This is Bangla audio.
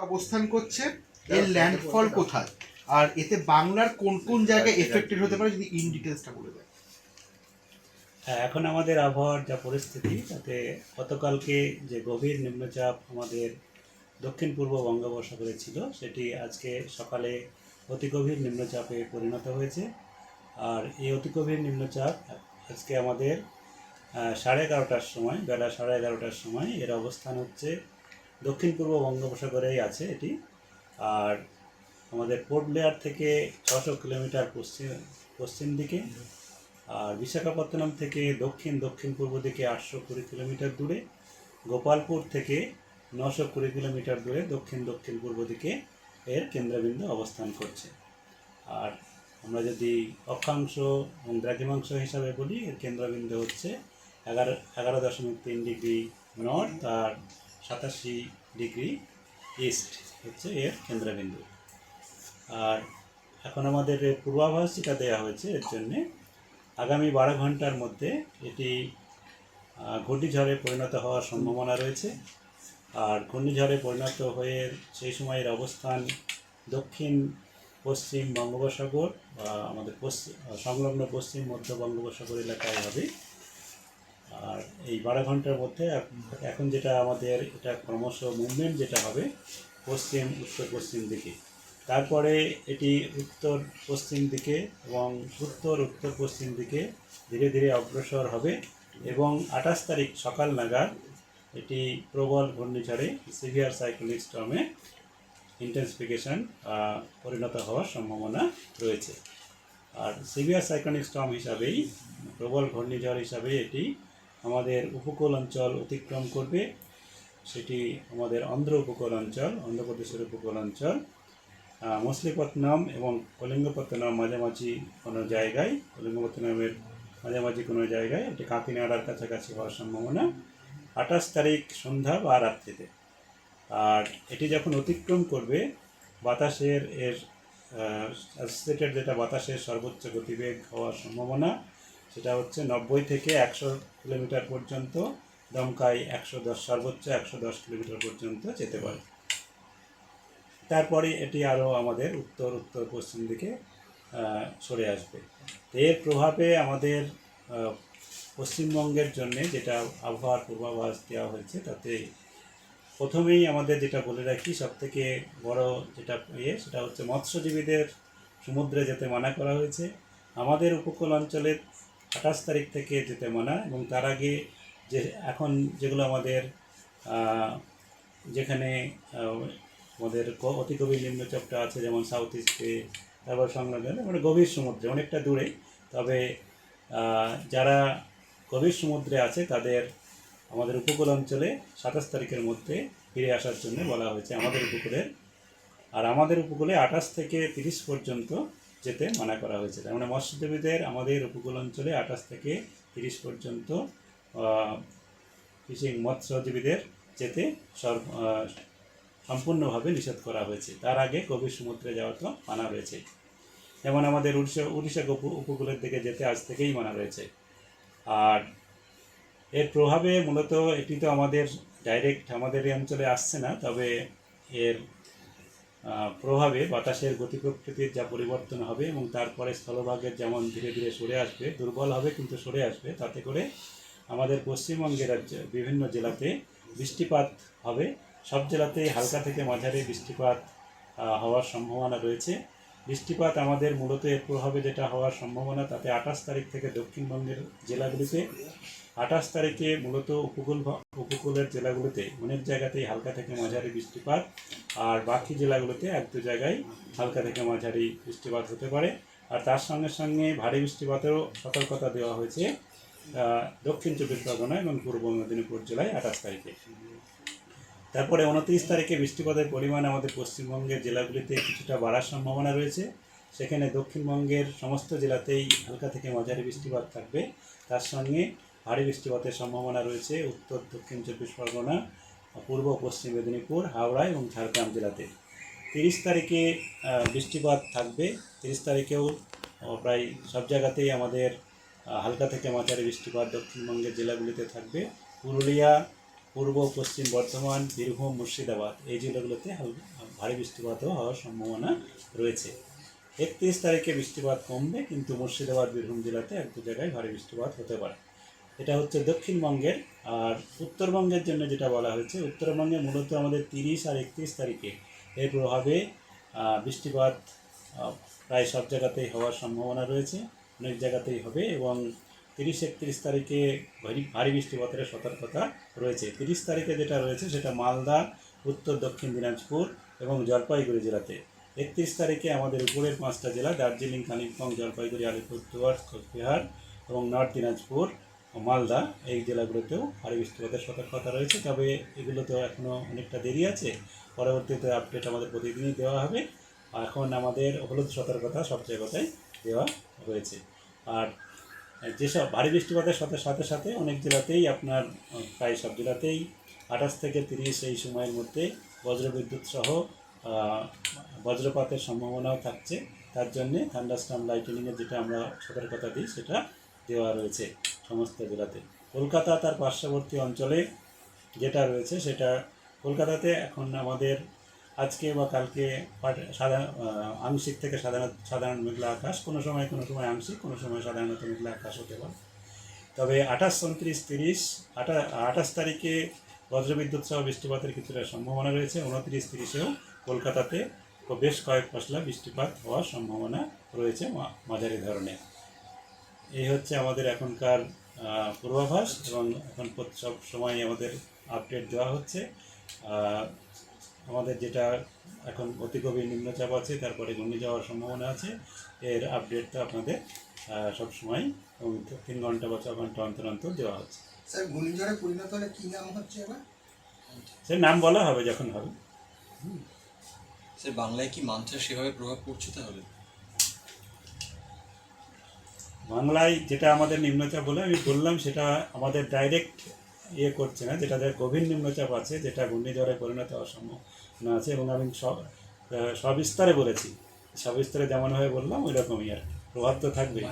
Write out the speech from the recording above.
অবস্থান করছে এর ল্যান্ডফল কোথায়? আর এতে বাংলার কোন কোন জায়গায় এফেক্টেড হতে পারে যদি ইন ডিটেলসটা বলে দেয় হ্যাঁ এখন আমাদের আবহাওয়ার যা পরিস্থিতি তাতে গতকালকে যে গভীর নিম্নচাপ আমাদের দক্ষিণ পূর্ব বঙ্গোপসাগরে ছিল সেটি আজকে সকালে অতি গভীর নিম্নচাপে পরিণত হয়েছে। আর এই অতি গভীর নিম্নচাপ আজকে আমাদের সাড়ে এগারোটার সময় বেলা সাড়ে এগারোটার সময় এর অবস্থান হচ্ছে দক্ষিণ পূর্ব বঙ্গোপসাগরেই আছে এটি। আর আমাদের পোর্ট ব্লেয়ার থেকে ছশো কিলোমিটার পশ্চিম পশ্চিম দিকে আর বিশাখাপত্তনম থেকে দক্ষিণ দক্ষিণ পূর্ব দিকে আটশো কুড়ি কিলোমিটার দূরে, গোপালপুর থেকে নশো কুড়ি কিলোমিটার দূরে দক্ষিণ দক্ষিণ পূর্ব দিকে এর কেন্দ্রবিন্দু অবস্থান করছে। আর আমরা যদি অক্ষাংশ এবং দ্রাঘিমাংশ হিসাবে বলি, এর কেন্দ্রবিন্দু হচ্ছে এগারো এগারো দশমিক তিন ডিগ্রি নর্থ আর সাতাশি ডিগ্রি ইস্ট হচ্ছে এর কেন্দ্রবিন্দু। আর এখন আমাদের পূর্বাভাস যেটা দেওয়া হয়েছে এর জন্যে, আগামী বারো ঘণ্টার মধ্যে এটি ঘূর্ণিঝড়ে পরিণত হওয়ার সম্ভাবনা রয়েছে। আর ঘূর্ণিঝড়ে পরিণত হয়ে সেই সময়ের অবস্থান দক্ষিণ, পশ্চিম বঙ্গোপসাগর, বা আমাদের পশ্চিম সংলগ্ন পশ্চিম, মধ্য বঙ্গোপসাগর এলাকায় হবে। আর এই বারো ঘণ্টার মধ্যে এখন যেটা আমাদের এটা ক্রমশ মুভমেন্ট যেটা হবে, পশ্চিম, উত্তর, পশ্চিম দিকে। তারপরে এটি উত্তর, পশ্চিম দিকে এবং উত্তর উত্তর, পশ্চিম দিকে ধীরে ধীরে অগ্রসর হবে এবং আঠাশ তারিখ সকাল নাগাদ এটি প্রবল ঘূর্ণিঝড়ে সিভিয়ার সাইক্লোনিক স্টর্মে ইন্টেন্সিফিকেশন পরিণত হওয়ার সম্ভাবনা রয়েছে। আর সিভিয়ার সাইক্লোনিক স্টর্ম হিসাবেই, প্রবল ঘূর্ণিঝড় হিসাবে এটি আমাদের উপকূল অঞ্চল অতিক্রম করবে। সেটি আমাদের অন্ধ্র উপকূল অঞ্চল অন্ধ্রপ্রদেশের উপকূল অঞ্চল আহ, মছলিপত্তনম এবং কলিঙ্গপত্তনম মাঝামাঝি কোনো জায়গায় কলিঙ্গপত্তনমের মাঝামাঝি কোনো জায়গায়। এটি কাঁকিনাড়ার কাছাকাছি হওয়ার সম্ভাবনা। আঠাশ তারিখ সন্ধ্যা বা রাত্রিতে। আর এটি যখন অতিক্রম করবে বাতাসের এর অ্যাসোসিয়েটেড যেটা বাতাসের সর্বোচ্চ গতিবেগ হওয়ার সম্ভাবনা সেটা হচ্ছে নব্বই থেকে একশো কিলোমিটার পর্যন্ত, দমকায় একশো দশ সর্বোচ্চ একশো দশ কিলোমিটার পর্যন্ত যেতে পারে। তারপরে এটি আরও আমাদের উত্তর উত্তর, পশ্চিম দিকে সরে আসবে। এর প্রভাবে আমাদের পশ্চিমবঙ্গের জন্য যেটা আবহাওয়ার পূর্বাভাস দেওয়া হয়েছে, তাতে প্রথমেই আমাদের যেটা বলে রাখি সব থেকে বড় যেটা ইয়ে সেটা হচ্ছে মৎস্যজীবীদের সমুদ্রে যেতে মানা করা হয়েছে। আমাদের উপকূল অঞ্চলে আঠাশ তারিখ থেকে যেতে মানা এবং তার আগে যে এখন যেগুলো আমাদের যেখানে আমাদের অতি গভীর নিম্নচাপটা আছে, যেমন সাউথ ইস্টে তারপর সংলগ্ন মানে গভীর সমুদ্রে, অনেকটা দূরে। তবে যারা গভীর সমুদ্রে আছে, তাদের আমাদের উপকূল অঞ্চলে সাতাশ তারিখের মধ্যে ফিরে আসার জন্য বলা হয়েছে আমাদের উপকূলের। আর আমাদের উপকূলে আঠাশ থেকে তিরিশ পর্যন্ত যেতে মানা করা হয়েছে। তার মানে মৎস্যজীবীদের আমাদের উপকূল অঞ্চলে আঠাশ থেকে তিরিশ পর্যন্ত ফিশিং মৎস্যজীবীদের যেতে সর্ব সম্পূর্ণভাবে নিষেধ করা হয়েছে। তার আগে গভীর সমুদ্রে যাওয়া তো মানা রয়েছে। যেমন আমাদের উড়িষ্যা উড়িষ্যা উপ- উপকূলের দিকে যেতে আজ থেকেই মানা রয়েছে। আর এর প্রভাবে মূলত এটি তো আমাদের ডাইরেক্ট আমাদের এই অঞ্চলে আসছে না, তবে এর প্রভাবে বাতাসের গতি প্রকৃতির যা পরিবর্তন হবে এবং তারপরে স্থলভাগের যেমন ধীরে ধীরে সরে আসবে, দুর্বল হবে কিন্তু সরে আসবে, তাতে করে আমাদের পশ্চিমবঙ্গের রাজ্য, বিভিন্ন জেলাতে বৃষ্টিপাত হবে। সব জেলাতেই হালকা থেকে মাঝারি বৃষ্টিপাত হওয়ার সম্ভাবনা রয়েছে। বৃষ্টিপাত আমাদের মূলত এর প্রভাবে যেটা হওয়ার সম্ভাবনা, তাতে আঠাশ তারিখ থেকে দক্ষিণবঙ্গের জেলাগুলিতে, আঠাশ তারিখে মূলত উপকূল উপকূলের জেলাগুলিতে অনেক জায়গাতেই হালকা থেকে মাঝারি বৃষ্টিপাত আর বাকি জেলাগুলোতে এক দু জায়গায় হালকা থেকে মাঝারি বৃষ্টিপাত হতে পারে। আর তার সঙ্গে সঙ্গে ভারী বৃষ্টিপাতেরও সতর্কতা দেওয়া হয়েছে দক্ষিণ চব্বিশ পরগনা এবং পূর্ব মেদিনীপুর জেলায় আঠাশ তারিখে। তারপরে উনত্রিশ তারিখে বৃষ্টিপাতের পরিমাণ আমাদের পশ্চিমবঙ্গের জেলাগুলিতে কিছুটা বাড়ার সম্ভাবনা রয়েছে। সেখানে দক্ষিণবঙ্গের সমস্ত জেলাতেই হালকা থেকে মাঝারি বৃষ্টিপাত থাকবে। তার সঙ্গে ভারী বৃষ্টিপাতের সম্ভাবনা রয়েছে উত্তর দক্ষিণ চব্বিশ পরগনা পূর্ব পশ্চিম মেদিনীপুর, হাওড়া এবং ঝাড়গ্রাম জেলাতে। তিরিশ তারিখে বৃষ্টিপাত থাকবে। তিরিশ তারিখেও প্রায় সব জায়গাতেই আমাদের হালকা থেকে মাঝারি বৃষ্টিপাত দক্ষিণবঙ্গের জেলাগুলিতে থাকবে। পুরুলিয়া, পূর্ব পশ্চিম বর্ধমান, বীরভূম, মুর্শিদাবাদ, এই জেলাগুলোতে ভারী বৃষ্টিপাতও হওয়ার সম্ভাবনা রয়েছে। একত্রিশ তারিখে বৃষ্টিপাত কমবে, কিন্তু মুর্শিদাবাদ, বীরভূম জেলাতে এক দু জায়গায় ভারী বৃষ্টিপাত হতে পারে। এটা হচ্ছে দক্ষিণবঙ্গের, আর উত্তরবঙ্গের জন্য যেটা বলা হয়েছে, উত্তরবঙ্গে মূলত আমাদের তিরিশ আর একত্রিশ তারিখে এর প্রভাবে বৃষ্টিপাত প্রায় সব জায়গাতেই হওয়ার সম্ভাবনা রয়েছে, অনেক জায়গাতেই হবে এবং তিরিশ একত্রিশ তারিখে ভারী ভারী বৃষ্টিপাতের সতর্কতা রয়েছে। তিরিশ তারিখে যেটা রয়েছে সেটা মালদা, উত্তর দক্ষিণ দিনাজপুর এবং জলপাইগুড়ি জেলাতে। একত্রিশ তারিখে আমাদের উপরের পাঁচটা জেলা, দার্জিলিং, কালিম্পং, জলপাইগুড়ি, আলিপুরদুয়ার, কোচবিহার এবং নর্থ দিনাজপুর। মালদা, এই জেলাগুলোতেও ভারী বৃষ্টিপাতের সতর্কতা রয়েছে, তবে এগুলোতেও এখনও অনেকটা দেরি আছে। পরবর্তীতে আপডেট আমাদের প্রতিদিনই দেওয়া হবে। এখন আমাদের হলুদ সতর্কতা সব জায়গাতেই দেওয়া হয়েছে। আর যেসব ভারী বৃষ্টিপাতের সাথে সাথে সাথে অনেক জেলাতেই আপনার, প্রায় সব জেলাতেই আঠাশ থেকে তিরিশ এই সময়ের মধ্যে বজ্রবিদ্যুৎ সহ বজ্রপাতের সম্ভাবনাও থাকছে। তার জন্যে থান্ডারস্টাম লাইটেনিংয়ের যেটা আমরা সতর্কতা দিই, সেটা দেওয়া রয়েছে। সমস্ত জেলাতে। কলকাতা তার পার্শ্ববর্তী অঞ্চলে যেটা রয়েছে সেটা কলকাতাতে এখন আমাদের আজকে বা কালকে সাধারণ আংশিক থেকে সাধারণ সাধারণ মেঘলা আকাশ। কোনো সময় কোনো সময় আংশিক, কোনো সময় সাধারণত মেঘলা আকাশ হতে পারে। তবে আঠাশ, উনত্রিশ, তিরিশ আটা আঠাশ তারিখে বজ্রবিদ্যুৎ সহ বৃষ্টিপাতের কিছুটা সম্ভাবনা রয়েছে। উনত্রিশ, তিরিশেও কলকাতাতে বেশ কয়েক পশলা বৃষ্টিপাত হওয়ার সম্ভাবনা রয়েছে মাঝারি ধরনের। এই হচ্ছে আমাদের এখনকার পূর্বাভাস এবং এখন সব সময় আমাদের আপডেট দেওয়া হচ্ছে। আমাদের যেটা এখন অতি গভীর নিম্নচাপ আছে তারপরে ঘূর্ণি যাওয়ার সম্ভাবনা আছে। এর আপডেটটা আপনাদের সব সময় এবং তিন ঘণ্টা বা ছ ঘণ্টা অন্তর অন্তর দেওয়া হচ্ছে। স্যার ঘূর্ণিঝড়ে পরিণত হলে কি নাম হচ্ছে এবার? সে নাম বলা হবে যখন হবে। স্যার বাংলায় কি মান্ত্রার সেভাবে প্রভাব পড়ছে তাহলে? বাংলায় যেটা আমাদের নিম্নচাপ বলে আমি বললাম, সেটা আমাদের ডাইরেক্ট ইয়ে করছে না, যেটা গভীর নিম্নচাপ আছে, যেটা ঘূর্ণিঝড়ে পরিণত হওয়ার সম্ভাবনা আছে এবং আমি সব সবিস্তারে বলেছি। সবিস্তারে যেমনভাবে বললাম ওই রকমই আর প্রভাব তো থাকবেই।